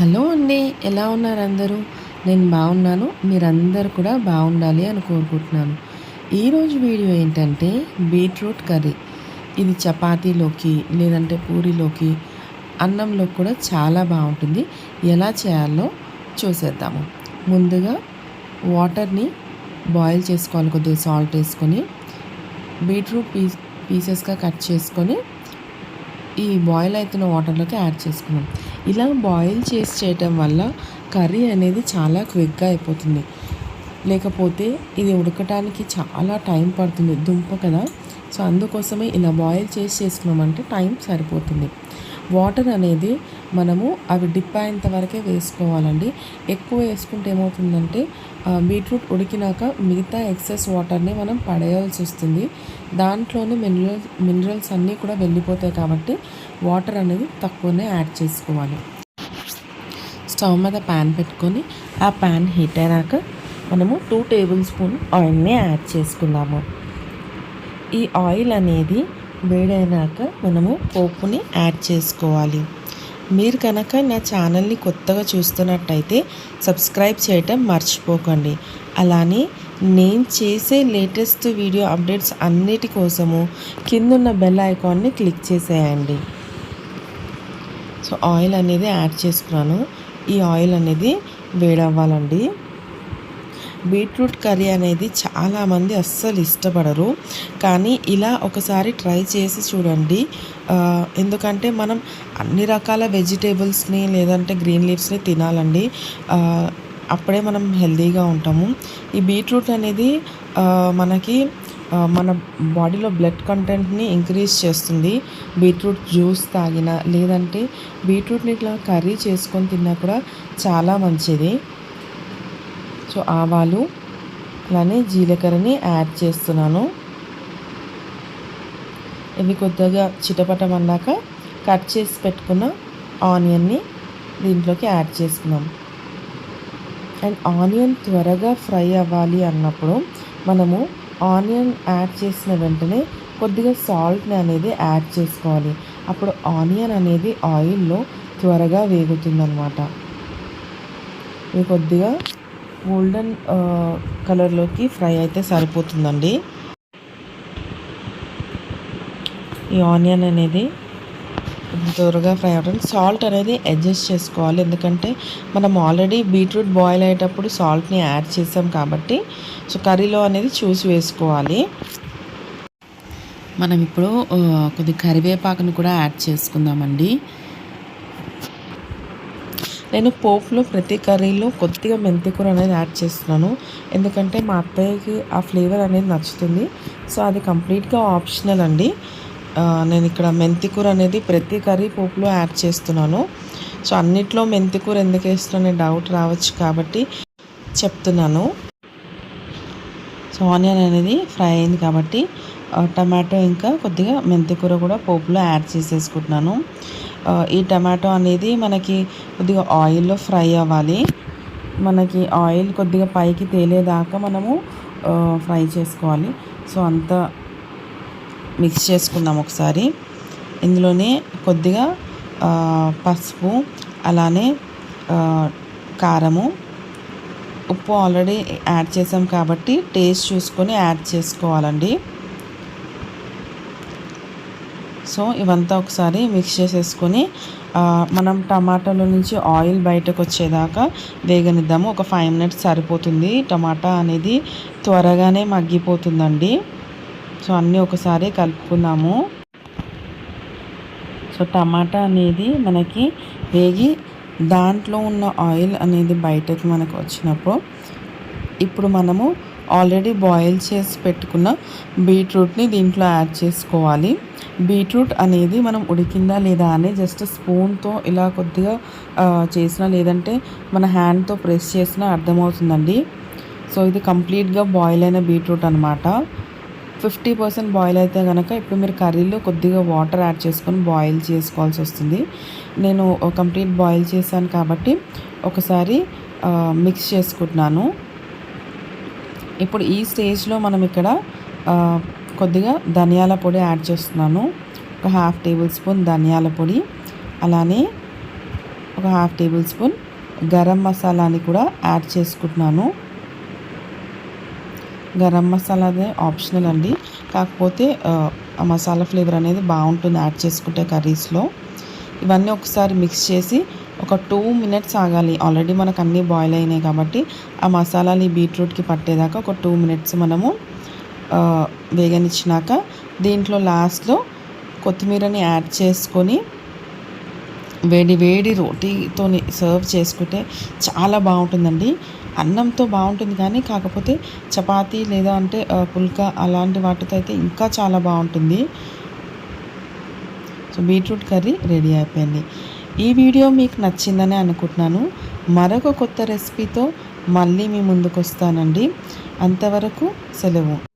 Hello అండి ఎలా ఉన్నారు అందరూ? నేను బాగున్నాను మీరందరూ కూడా బాగుండాలి అని కోరుకుంటున్నాను. ఈరోజు వీడియో ఏంటంటే బీట్రూట్ కర్రీ. ఇది చపాతీలోకి లేదంటే పూరీలోకి అన్నంలో కూడా చాలా బాగుంటుంది. ఎలా చేయాలో చూసేద్దాము. ముందుగా వాటర్ని బాయిల్ చేసుకోవాలి కొద్దిగా సాల్ట్ వేసుకొని బీట్రూట్ పీస్ పీసెస్గా కట్ చేసుకొని ఈ బాయిల్ అవుతున్న వాటర్లోకి యాడ్ చేసుకున్నాం ఇలా బాయిల్ చేసి చేయటం వల్ల కర్రీ అనేది చాలా క్విక్గా అయిపోతుంది. లేకపోతే ఇది ఉడకటానికి చాలా టైం పడుతుంది దుంప కదా. సో అందుకోసమే ఇలా బాయిల్ చేసి చేసుకున్నామంటే టైం సరిపోతుంది. వాటర్ అనేది మనము అవి డిప్ అయ్యేంత వరకే వేసుకోవాలండి. ఎక్కువ వేసుకుంటే ఏమవుతుందంటే బీట్రూట్ ఉడికినాక మిగతా ఎక్సెస్ వాటర్ని మనం పడేయాల్సి వస్తుంది. దాంట్లోనే మినరల్స్ మినరల్స్ అన్నీ కూడా వెళ్ళిపోతాయి కాబట్టి వాటర్ అనేది తక్కువనే యాడ్ చేసుకోవాలి. స్టవ్ మీద ప్యాన్ పెట్టుకొని ఆ ప్యాన్ హీట్ అయినాక మనము టూ టేబుల్ స్పూన్ ఆయిల్ని యాడ్ చేసుకుందాము. ఈ ఆయిల్ అనేది వేడైనాక మనము పోపుని యాడ్ చేసుకోవాలి. మీరు కనుక నా ఛానల్ని కొత్తగా చూస్తున్నట్టయితే సబ్స్క్రైబ్ చేయటం మర్చిపోకండి. అలానే నేను చేసే లేటెస్ట్ వీడియో అప్డేట్స్ అన్నిటి కోసము కిందున్న బెల్ ఐకాన్ని క్లిక్ చేసేయండి. సో ఆయిల్ అనేది యాడ్ చేసుకున్నాను. ఈ ఆయిల్ అనేది వేడవ్వాలండి. బీట్రూట్ కర్రీ అనేది చాలామంది అస్సలు ఇష్టపడరు. కానీ ఇలా ఒకసారి ట్రై చేసి చూడండి. ఎందుకంటే మనం అన్ని రకాల వెజిటేబుల్స్ని లేదంటే గ్రీన్ లీవ్స్ని తినాలండి. అప్పుడే మనం హెల్తీగా ఉంటాము. ఈ బీట్రూట్ అనేది మనకి మన బాడీలో బ్లడ్ కంటెంట్ని ఇంక్రీజ్ చేస్తుంది. బీట్రూట్ జ్యూస్ తాగిన లేదంటే బీట్రూట్ని ఇట్లా కర్రీ చేసుకొని తిన్నా కూడా చాలా మంచిది. సో ఆవాలు అలానే జీలకర్రని యాడ్ చేస్తున్నాను. ఇవి కొద్దిగా చిటపటం అన్నాక కట్ చేసి పెట్టుకున్న ఆనియన్ని దీంట్లోకి యాడ్ చేసుకున్నాం. అండ్ ఆనియన్ త్వరగా ఫ్రై అవ్వాలి అన్నప్పుడు మనము ఆనియన్ యాడ్ చేసిన వెంటనే కొద్దిగా సాల్ట్ని అనేది యాడ్ చేసుకోవాలి. అప్పుడు ఆనియన్ అనేది ఆయిల్లో త్వరగా వేగుతుందన్నమాట. ఇవి కొద్దిగా గోల్డెన్ కలర్లోకి ఫ్రై అయితే సరిపోతుందండి. ఈ ఆనియన్ అనేది త్వరగా ఫ్రై అవుతుంది సాల్ట్ అనేది అడ్జస్ట్ చేసుకోవాలి. ఎందుకంటే మనం ఆల్రెడీ బీట్రూట్ బాయిల్ అయ్యేటప్పుడు సాల్ట్ని యాడ్ చేసాం కాబట్టి సో కర్రీలో అనేది చూసి వేసుకోవాలి. మనం ఇప్పుడు uh, కొద్ది కరివేపాకును కూడా యాడ్ చేసుకుందామండి. నేను పోపులో ప్రతి కర్రీలో కొద్దిగా మెంతికూర అనేది యాడ్ చేస్తున్నాను. ఎందుకంటే మా అత్తయ్యకి ఆ ఫ్లేవర్ అనేది నచ్చుతుంది. సో అది కంప్లీట్గా ఆప్షనల్ అండి. నేను ఇక్కడ మెంతికూర అనేది ప్రతి కర్రీ పోపులో యాడ్ చేస్తున్నాను. సో అన్నిట్లో మెంతికూర ఎందుకు వేస్తున్నానే డౌట్ రావచ్చు కాబట్టి చెప్తున్నాను. సో ఆనియన్ అనేది ఫ్రై అయింది కాబట్టి టమాటో ఇంకా కొద్దిగా మెంతికూర కూడా పోపులో యాడ్ చేసేసుకుంటున్నాను. ఈ టమాటో అనేది మనకి కొద్దిగా ఆయిల్లో ఫ్రై అవ్వాలి. మనకి ఆయిల్ కొద్దిగా పైకి తేలేదాకా మనము ఫ్రై చేసుకోవాలి. సో అంతా మిక్స్ చేసుకుందాం ఒకసారి. ఇందులోనే కొద్దిగా పసుపు అలానే కారము ఉప్పు ఆల్రెడీ యాడ్ చేసాం కాబట్టి టేస్ట్ చూసుకొని యాడ్ చేసుకోవాలండి. సో ఇవంతా ఒకసారి మిక్స్ చేసేసుకొని మనం టమాటాలో నుంచి ఆయిల్ బయటకు వచ్చేదాకా వేగనిద్దాము. ఒక ఫైవ్ మినిట్స్ సరిపోతుంది. టమాటా అనేది త్వరగానే మగ్గిపోతుందండి. సో అన్నీ ఒకసారి కలుపుకుందాము సో టమాటా అనేది మనకి వేగి దాంట్లో ఉన్న ఆయిల్ అనేది బయటకు మనకు వచ్చినప్పుడు ఇప్పుడు మనము ఆల్రెడీ బాయిల్ చేసి పెట్టుకున్న బీట్రూట్ని దీంట్లో యాడ్ చేసుకోవాలి. బీట్రూట్ అనేది మనం ఉడికిందా లేదా అని జస్ట్ స్పూన్తో ఇలా కొద్దిగా చేసినా లేదంటే మన హ్యాండ్తో ప్రెస్ చేసినా అర్థమవుతుందండి. సో ఇది కంప్లీట్గా బాయిల్ అయిన బీట్రూట్ అనమాట ఫిఫ్టీ పర్సెంట్ బాయిల్ అయితే కనుక ఇప్పుడు మీరు కర్రీలో కొద్దిగా వాటర్ యాడ్ చేసుకొని బాయిల్ చేసుకోవాల్సి వస్తుంది. నేను కంప్లీట్ బాయిల్ చేశాను కాబట్టి ఒకసారి మిక్స్ చేసుకుంటున్నాను. ఇప్పుడు ఈ స్టేజ్లో మనం ఇక్కడ కొద్దిగా ధనియాల పొడి యాడ్ చేస్తున్నాను. ఒక హాఫ్ టేబుల్ స్పూన్ ధనియాల పొడి అలానే ఒక హాఫ్ టేబుల్ స్పూన్ గరం మసాలాని కూడా యాడ్ చేసుకుంటున్నాను. గరం మసాలా అదే ఆప్షనల్ అండి. కాకపోతే ఆ మసాలా ఫ్లేవర్ అనేది బాగుంటుంది యాడ్ చేసుకుంటే కర్రీస్లో. ఇవన్నీ ఒకసారి మిక్స్ చేసి ఒక టూ మినిట్స్ ఆగాలి. ఆల్రెడీ మనకు అన్నీ బాయిల్ అయినాయి కాబట్టి ఆ మసాలాలు ఈ బీట్రూట్కి పట్టేదాకా ఒక టూ మినిట్స్ మనము వేగనిచ్చినాక దీంట్లో లాస్ట్లో కొత్తిమీరని యాడ్ చేసుకొని వేడి వేడి రోటీతో సర్వ్ చేసుకుంటే చాలా బాగుంటుందండి. అన్నంతో బాగుంటుంది కానీ కాకపోతే చపాతీ లేదా అంటే పుల్కా అలాంటి వాటితో అయితే ఇంకా చాలా బాగుంటుంది. సో బీట్రూట్ కర్రీ రెడీ అయిపోయింది. ఈ వీడియో మీకు నచ్చిందని అనుకుంటున్నాను. మరొక కొత్త రెసిపీతో మళ్ళీ మీ ముందుకు వస్తానండి అంతవరకు సెలవు.